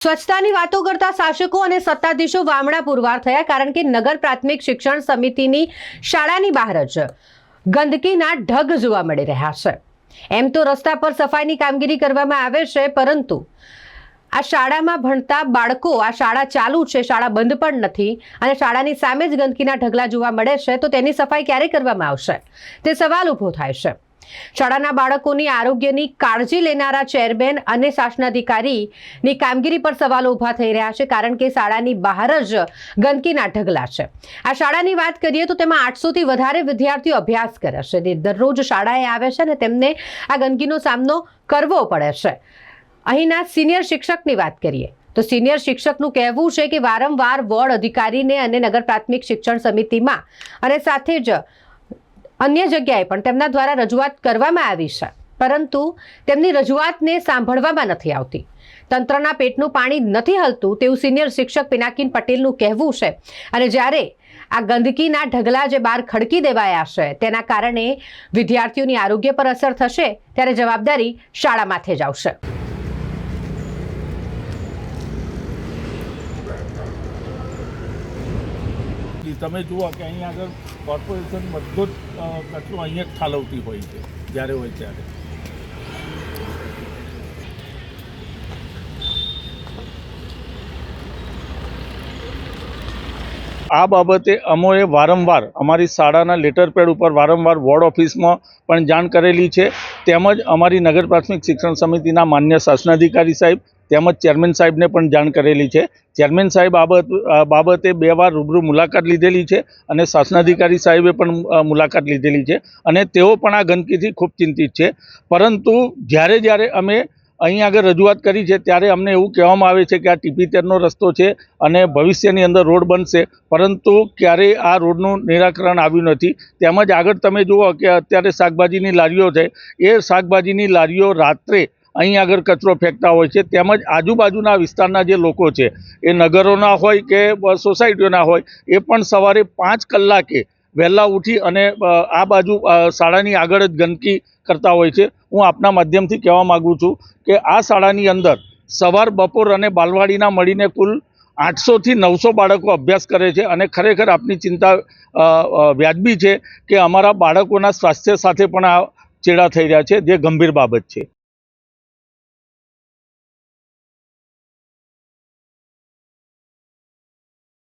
સ્વચ્છતાની વાતો કરતા શાસકો અને સત્તાધીશો વામણા પુરવાર થયા કારણ કે નગર પ્રાથમિક શિક્ષણ સમિતિની શાળાની બહાર જ ગંદકીના ઢગ જોવા મળી રહ્યા છે. એમ તો રસ્તા પર સફાઈની કામગીરી કરવામાં આવે છે, પરંતુ આ શાળામાં ભણતા બાળકો, આ શાળા ચાલુ છે, શાળા બંધ પણ નથી અને શાળાની સામે જ ગંદકીના ઢગલા જોવા મળે છે, તો તેની સફાઈ ક્યારે કરવામાં આવશે? તે સવાલ ઊભો થાય છે. શાળાના બાળકોની આરોગ્યની કાળજી લેનારા ચેરમેન અને શાસનાધિકારીની કામગીરી પર સવાલો ઊભા થઈ રહ્યા છે, કારણ કે શાળાની બહાર જ ગંદકીના ઢગલા છે. આ શાળાની વાત કરીએ તો તેમાં આઠસોથી વધારે વિદ્યાર્થીઓ અભ્યાસ કરે છે. દરરોજ શાળાએ આવે છે અને તેમને આ ગંદકીનો સામનો કરવો પડે છે. અહીંના સિનિયર શિક્ષકની વાત કરીએ તો સિનિયર શિક્ષકનું કહેવું છે કે વારંવાર વોર્ડ અધિકારીને અને નગર પ્રાથમિક શિક્ષણ સમિતિમાં અને સાથે જ અન્ય જગ્યાએ પણ તેમના દ્વારા રજૂઆત કરવામાં આવી છે. પરંતુ તેમની રજૂઆતને સાંભળવામાં નથી આવતી. તંત્રના પેટનું પાણી નથી હલતું તેવું સિનિયર શિક્ષક પિનાકીન પટેલનું કહેવું છે. અને જ્યારે આ ગંદકીના ઢગલા જે બહાર ખડકી દેવાયા છે, તેના કારણે વિદ્યાર્થીઓની આરોગ્ય પર અસર થશે, ત્યારે જવાબદારી શાળા માથે જ આવશે. તમે જુઓ કે અહીંયા આગળ કોર્પોરેશન જ કચરો અહીંયા જ ઠાલવતી હોય છે, જ્યારે હોય ત્યારે. આ બાબતે અમોએ વારંવાર અમારી શાળાના લેટર પેડ ઉપર વારંવાર વોર્ડ ઓફિસમાં પણ જાણ કરેલી છે. તેમજ અમારી નગર પ્રાથમિક શિક્ષણ સમિતિના માન્ય શાસનાધિકારી સાહેબ તેમજ ચેરમેન સાહેબને પણ જાણ કરેલી છે. ચેરમેન સાહેબ બાબત બાબતે બે વાર રૂબરૂ મુલાકાત લીધેલી છે અને શાસનાધિકારી સાહેબે પણ મુલાકાત લીધેલી છે અને તેઓ પણ આ ગંદકીથી ખૂબ ચિંતિત છે. પરંતુ જ્યારે જ્યારે અમે અહીં આગળ રજૂઆત કરી છે ત્યારે અમને એવું કહેવામાં આવે છે કે આ ટીપી તેરનો રસ્તો છે અને ભવિષ્યની અંદર રોડ બનશે. પરંતુ ક્યારેય આ રોડનું નિરાકરણ આવ્યું નથી. તેમજ આગળ તમે જુઓ કે અત્યારે શાકભાજીની લારીઓ છે. એ શાકભાજીની લારીઓ રાત્રે અહીં આગળ કચરો ફેંકતા હોય છે. તેમજ આજુબાજુના વિસ્તારના જે લોકો છે, એ નગરોના હોય કે સોસાયટીઓના હોય, એ પણ સવારે પાંચ કલાકે વહેલા ઉઠી અને આ બાજુ શાળાની આગળ જ ગંદકી કરતા હોય છે. હું આપના માધ્યમથી કહેવા માગું છું કે, આ શાળાની અંદર સવાર, બપોર અને બાલવાડીના મળીને કુલ આઠસોથી નવસો બાળકો અભ્યાસ કરે છે અને ખરેખર આપની ચિંતા વ્યાજબી છે કે અમારા બાળકોના સ્વાસ્થ્ય સાથે પણ આ ચેડા થઈ રહ્યા છે. જે ગંભીર બાબત છે.